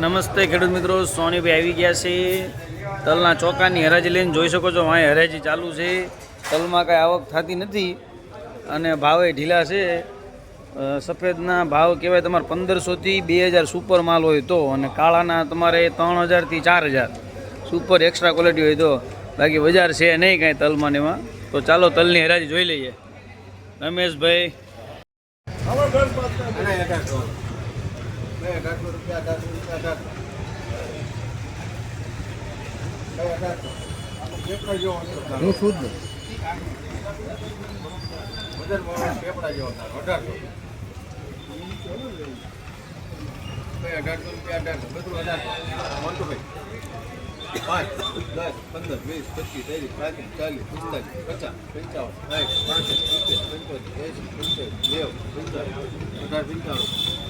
નમસ્તે ખેડૂત મિત્રો, સોનીભાઈ આવી ગયા છે. તલના ચોકાની હરાજી લઈને જોઈ શકો છો અહીં હરાજી ચાલુ છે. તલમાં કાંઈ આવક થતી નથી અને ભાવે ઢીલા છે. સફેદના ભાવ કહેવાય તમારે પંદરસોથી બે હજાર સુપર માલ હોય તો અને કાળાના તમારે ત્રણ હજારથી ચાર હજાર સુપર એક્સ્ટ્રા ક્વોલિટી હોય તો બાકી બજાર છે નહીં કાંઈ તલમાં ને એમાં. તો ચાલો તલની હરાજી જોઈ લઈએ. રમેશભાઈ. હું છું જ નહીં. પાંચ દસ પંદર વીસ પચીસ ત્રીસ પાંત્રીસ ચાલીસ પિસ્તાલીસ પચાસ પંચાવન સાઠ પાંસઠ સિત્તેર પંચોતેર એંસી પંચાવન નેવું પંચાવન અઢાર પંચાણું.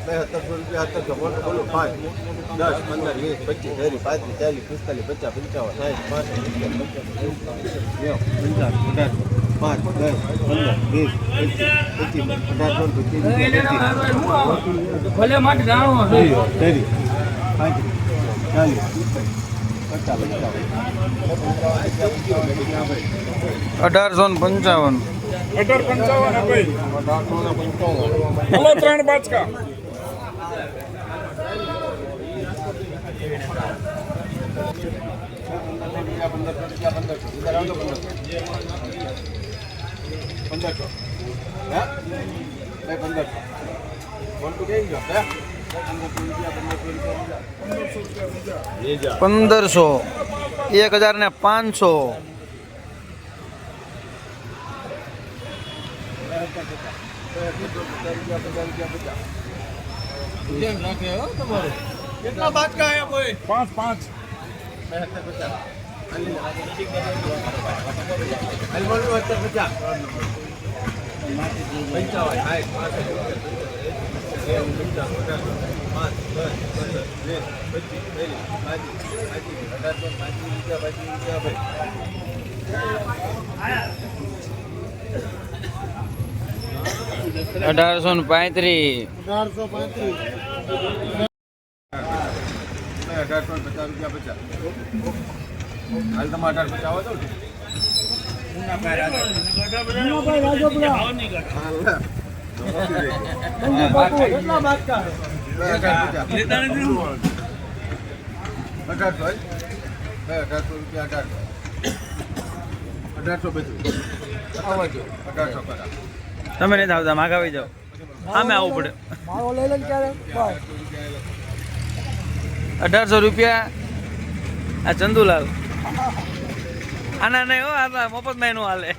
અઢારસો સત્તરસો રૂપિયા સત્તરસો પાંચ દસ પંદર વીસ પચીસ ત્રીસ પાંત્રીસ ચાલીસ પિસ્તાલીસ પચાસ પંચાવન સાઠ સિત્તેર પંચાવન નેવું પાંચ દસ પંદર વીસ પચીસ અઢારસો ભલે માટે જાણવો પાંત્રીસ ચાલીસ પચાસ અઢારસો ને પંચાવન. અઢાર પંચાવન ભાઈ ત્રણ બાચકા. પંદરસો ઇધર આવજો પંદરસો કઈ એક હજાર ને પાંચસો. કેટલા બાચકા આયા ભાઈ પાંચ પાંચ. પંચાવન સાઠ પાસઠ નેવું પંચાવન અઢારસો ને પાંત્રીસ. અઢારસો પાંત્રીસ અઢારસો ને પચાસ રૂપિયા પચાસ હાલ તમે અઢાર પચાસ આવો છો ને તમે નહીં આવતા માગાવી જાઓ. આમે આવવું પડે. અઢારસો રૂપિયા આ ચંદુલાલ. આના નહીં હો આ મફતમાં એનું હાલે.